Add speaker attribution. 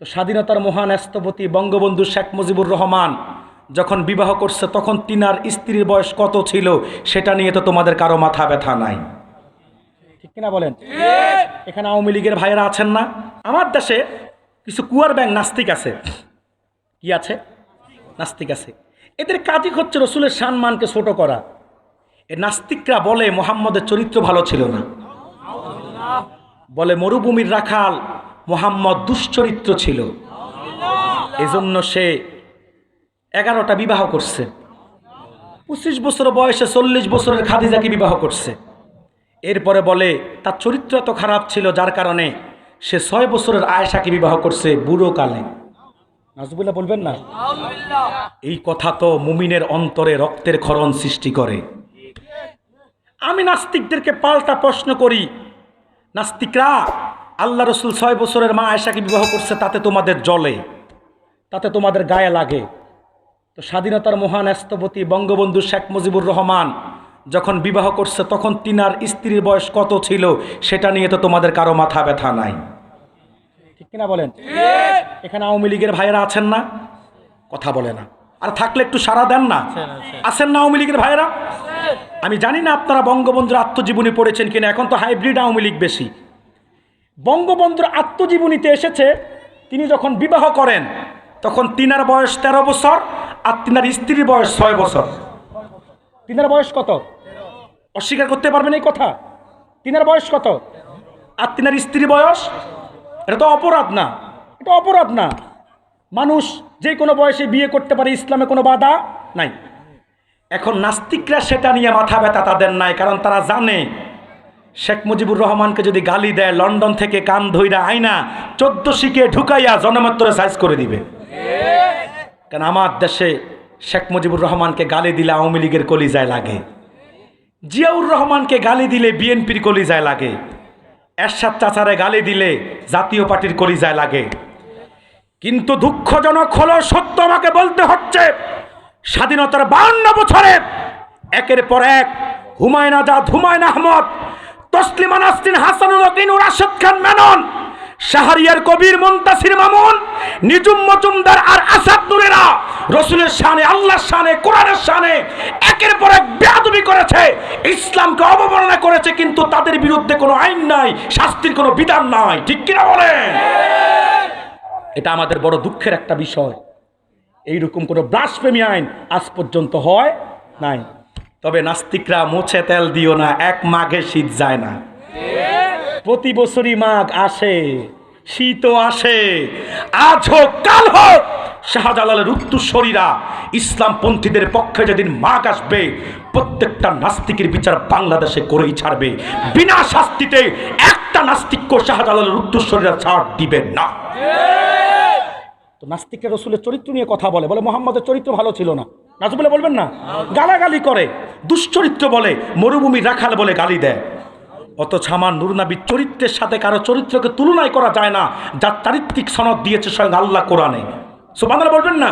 Speaker 1: তো স্বাধীনতার মহান স্থপতি বঙ্গবন্ধু শেখ মুজিবুর রহমান যখন বিবাহ করছে তখন তিনার স্ত্রীর বয়স কত ছিল সেটা নিয়ে তো তোমাদের কারও মাথা ব্যথা নাই। ঠিক কিনা বলেন? এখানে আওয়ামী লীগের ভাইয়েরা আছেন না? আমার দেশে কিছু কুয়ার ব্যাংক নাস্তিক আছে। কি আছে? নাস্তিক আছে। এদের কাজই হচ্ছে রসুলের সম্মানকে ছোট করা। এ নাস্তিকরা বলে মোহাম্মদের চরিত্র ভালো ছিল না। বলে মরুভূমির রাখাল মোহাম্মদ দুশ্চরিত্র ছিল। এজন্য সে এগারোটা বিবাহ করছে। পঁচিশ বছর বয়সে চল্লিশ বছরের খাদিজাকে বিবাহ করছে। এরপরে বলে, তার চরিত্র এত খারাপ ছিল যার কারণে সে ছয় বছরের আয়েশাকে বিবাহ করছে বুড়ো কালে নাজবুল্লাহ, বলবেন না? এই কথা তো মুমিনের অন্তরে রক্তের ক্ষরণ সৃষ্টি করে। আমি নাস্তিকদেরকে পাল্টা প্রশ্ন করি, নাস্তিকরা আল্লাহ রসুল ছয় বছরের মা আয়েশাকে বিবাহ করছে, তাতে তোমাদের জলে, তাতে তোমাদের গায়ে লাগে। তো স্বাধীনতার মহান স্থপতি বঙ্গবন্ধু শেখ মুজিবুর রহমান যখন বিবাহ করছে, তখন তিনার স্ত্রীর বয়স কত ছিল, সেটা নিয়ে তো তোমাদের কারও মাথা ব্যথা নাই। ঠিক কিনা বলেন? এখানে আওয়ামী লীগের ভাইয়েরা আছেন না? কথা বলে না। আর থাকলে একটু সারা দেন না? আছেন না আওয়ামী লীগের ভাইয়েরা? আমি জানি না আপনারা বঙ্গবন্ধুর আত্মজীবনী পড়েছেন কিনা, এখন তো হাইব্রিড আওয়ামী লীগ বেশি। বঙ্গবন্ধুর আত্মজীবনীতে এসেছে, তিনি যখন বিবাহ করেন, তখন তিনার বয়স তেরো বছর আর তিনার স্ত্রীর বয়স ছয় বছর। তিনার বয়স কত? অস্বীকার করতে পারবেন এই কথা। তিনার বয়স কত? আর তিনার স্ত্রীর বয়স? এটা তো অপরাধ না। এটা অপরাধ না। মানুষ যে কোনো বয়সে বিয়ে করতে পারে, ইসলামে কোনো বাধা নাই। এখন নাস্তিকরা সেটা নিয়ে মাথা ব্যথা তাদের নাই, কারণ তারা জানে শেখ মুজিবুর রহমানকে যদি গালি দেয়, লন্ডন থেকে কান ধইরা আইনা, চোদ্দ শিখে ঢুকাইয়া জনমাত্রে সাইজ করে দিবে। কেন আমার দেশে শেখ মুজিবুর রহমানকে গালি দিলে আওয়ামী লীগের কলিজায় লাগে? জিয়াউর রহমানকে গালি দিলে বিএনপির কলিজায় লাগে? এরশাদ চাচারে গালি দিলে জাতীয় পার্টির কলিজায় লাগে? কিন্তু দুঃখজনক হলো, সত্য আমাকে বলতে হচ্ছে, স্বাধীনতার বাউন্ন বছরে একের পর এক হুমায়ুন আজাদ, হুমায়ুন আহমদ তসলিমা নাসরিন হাসানুল ও রাশেদ খান মেনন, শাহরিয়ার কবির মুন্তাসির মামুন, নিজুম মজুমদার আর আসাদ নুরেরা রসুলের শানে, আল্লাহর শানে, কোরআনের শানে একের পর এক বেয়াদবি করেছে, ইসলামকে অবমাননা করেছে, কিন্তু তাদের বিরুদ্ধে কোনো আইন নাই, শাস্তির কোনো বিধান নাই। ঠিক কিনা বলেন? এটা আমাদের বড় দুঃখের একটা বিষয়। এইরকম কোনো ব্লাসপ্রেমী আইন আজ পর্যন্ত হয় নাই। তবে নাস্তিকরা মুছে তেল দিও না, এক মাঘে শীত যায় না। প্রতি বছরই মাঘ আসে, শীতও আসে, আজ হোক, কাল হোক, শাহজালালের উত্তরসরীরা ইসলামপন্থীদের পক্ষে যেদিন মাঘ আসবে, প্রত্যেকটা নাস্তিকের বিচার বাংলাদেশে করেই ছাড়বে। বিনা শাস্তিতে একটা নাস্তিক্য শাহজালালের উত্তরসরীরা ছাড় দিবে না। তো নাস্তিকের রসুলের চরিত্র নিয়ে কথা বলে বলে, মোহাম্মদের চরিত্র ভালো ছিল না। নাজবুলে বলবেন না? গালাগালি করে। দুশ্চরিত্র বলে, মরুভূমি রাখাল বলে গালি দেয়। অত ছামান নুরনাবির চরিত্রের সাথে কারও চরিত্রকে তুলনায় করা যায় না যার চারিত্রিক সনদ দিয়েছে স্বয়ং আল্লাহ কোরআনে। সুবাংলা বলবেন না?